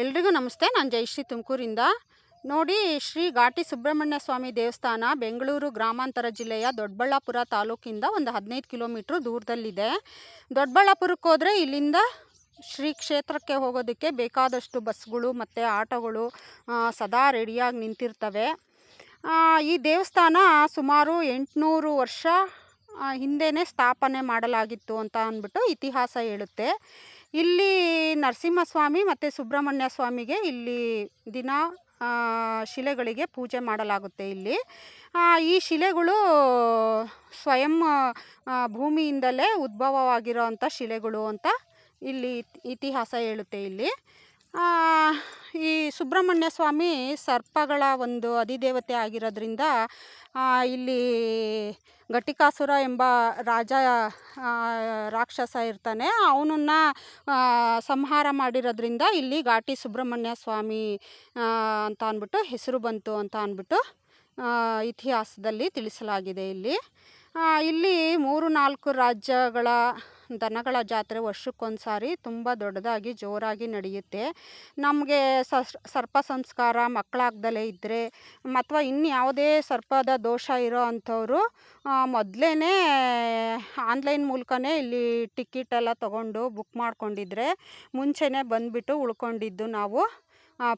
ಎಲ್ರಿಗೂ ನಮಸ್ತೆ. ನಾನು ಜಯಶ್ರೀ ತುಮಕೂರಿಂದ. ನೋಡಿ, ಶ್ರೀ ಘಾಟಿ ಸುಬ್ರಹ್ಮಣ್ಯ ಸ್ವಾಮಿ ದೇವಸ್ಥಾನ ಬೆಂಗಳೂರು ಗ್ರಾಮಾಂತರ ಜಿಲ್ಲೆಯ ದೊಡ್ಡಬಳ್ಳಾಪುರ ತಾಲೂಕಿಂದ ಒಂದು ಹದಿನೈದು ಕಿಲೋಮೀಟ್ರ್ ದೂರದಲ್ಲಿದೆ. ದೊಡ್ಡಬಳ್ಳಾಪುರಕ್ಕೆ ಹೋದರೆ ಇಲ್ಲಿಂದ ಶ್ರೀ ಕ್ಷೇತ್ರಕ್ಕೆ ಹೋಗೋದಕ್ಕೆ ಬೇಕಾದಷ್ಟು ಬಸ್ಗಳು ಮತ್ತು ಆಟೋಗಳು ಸದಾ ರೆಡಿಯಾಗಿ ನಿಂತಿರ್ತವೆ. ಈ ದೇವಸ್ಥಾನ ಸುಮಾರು ಎಂಟುನೂರು ವರ್ಷ ಆ, ಹಿಂದೆನೇ ಸ್ಥಾಪನೆ ಮಾಡಲಾಗಿತ್ತು ಅಂತ ಅಂದ್ಬಿಟ್ಟು ಇತಿಹಾಸ ಹೇಳುತ್ತೆ. ಇಲ್ಲಿ ನರಸಿಂಹಸ್ವಾಮಿ ಮತ್ತು ಸುಬ್ರಹ್ಮಣ್ಯ ಸ್ವಾಮಿಗೆ ಇಲ್ಲಿ ದಿನ ಶಿಲೆಗಳಿಗೆ ಪೂಜೆ ಮಾಡಲಾಗುತ್ತೆ ಇಲ್ಲಿ. ಈ ಶಿಲೆಗಳು ಸ್ವಯಂ ಭೂಮಿಯಿಂದಲೇ ಉದ್ಭವವಾಗಿರೋ ಅಂಥ ಶಿಲೆಗಳು ಅಂತ ಇಲ್ಲಿ ಇತ್- ಇತಿಹಾಸ ಹೇಳುತ್ತೆ ಇಲ್ಲಿ. ಈ ಸುಬ್ರಹ್ಮಣ್ಯ ಸ್ವಾಮಿ ಸರ್ಪಗಳ ಒಂದು ಅಧಿದೇವತೆ ಆಗಿರೋದ್ರಿಂದ ಇಲ್ಲಿ ಘಟಿಕಾಸುರ ಎಂಬ ರಾಜ ರಾಕ್ಷಸ ಇರ್ತಾನೆ. ಅವನನ್ನ ಸಂಹಾರ ಮಾಡಿರೋದ್ರಿಂದ ಇಲ್ಲಿ ಘಾಟಿ ಸುಬ್ರಹ್ಮಣ್ಯ ಸ್ವಾಮಿ ಅಂತ ಅಂದ್ಬಿಟ್ಟು ಹೆಸರು ಬಂತು ಅಂತ ಅಂದ್ಬಿಟ್ಟು ಇತಿಹಾಸದಲ್ಲಿ ತಿಳಿಸಲಾಗಿದೆ ಇಲ್ಲಿ. ಇಲ್ಲಿ ಮೂರು ನಾಲ್ಕು ರಾಜ್ಯಗಳ ದನಗಳ ಜಾತ್ರೆ ವರ್ಷಕ್ಕೊಂದ್ಸಾರಿ ತುಂಬ ದೊಡ್ಡದಾಗಿ ಜೋರಾಗಿ ನಡೆಯುತ್ತೆ. ನಮಗೆ ಸರ್ಪ ಸಂಸ್ಕಾರ ಮಕ್ಕಳಾಗ್ದಲೇ ಇದ್ದರೆ ಅಥವಾ ಇನ್ಯಾವುದೇ ಸರ್ಪದ ದೋಷ ಇರೋ ಅಂಥವ್ರು ಮೊದಲೇ ಆನ್ಲೈನ್ ಮೂಲಕನೇ ಇಲ್ಲಿ ಟಿಕೆಟ್ ಎಲ್ಲ ತೊಗೊಂಡು ಬುಕ್ ಮಾಡ್ಕೊಂಡಿದ್ರೆ ಮುಂಚೆನೇ ಬಂದುಬಿಟ್ಟು ಉಳ್ಕೊಂಡಿದ್ದು ನಾವು.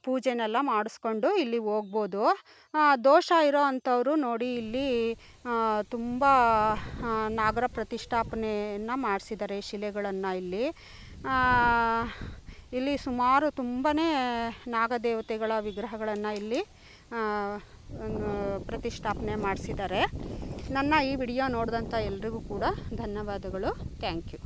ಪೂಜೆನೆಲ್ಲ ಮಾಡಿಸ್ಕೊಂಡು ಇಲ್ಲಿ ಹೋಗ್ಬೋದು. ದೋಷ ಇರೋ ಅಂಥವರು ನೋಡಿ ಇಲ್ಲಿ ತುಂಬ ನಾಗರ ಪ್ರತಿಷ್ಠಾಪನೆಯನ್ನು ಮಾಡಿಸಿದ್ದಾರೆ ಶಿಲೆಗಳನ್ನು ಇಲ್ಲಿ. ಇಲ್ಲಿ ಸುಮಾರು ತುಂಬಾ ನಾಗದೇವತೆಗಳ ವಿಗ್ರಹಗಳನ್ನು ಇಲ್ಲಿ ಪ್ರತಿಷ್ಠಾಪನೆ ಮಾಡಿಸಿದ್ದಾರೆ. ನನ್ನ ಈ ವಿಡಿಯೋ ನೋಡಿದಂಥ ಎಲ್ರಿಗೂ ಕೂಡ ಧನ್ಯವಾದಗಳು. Thank you.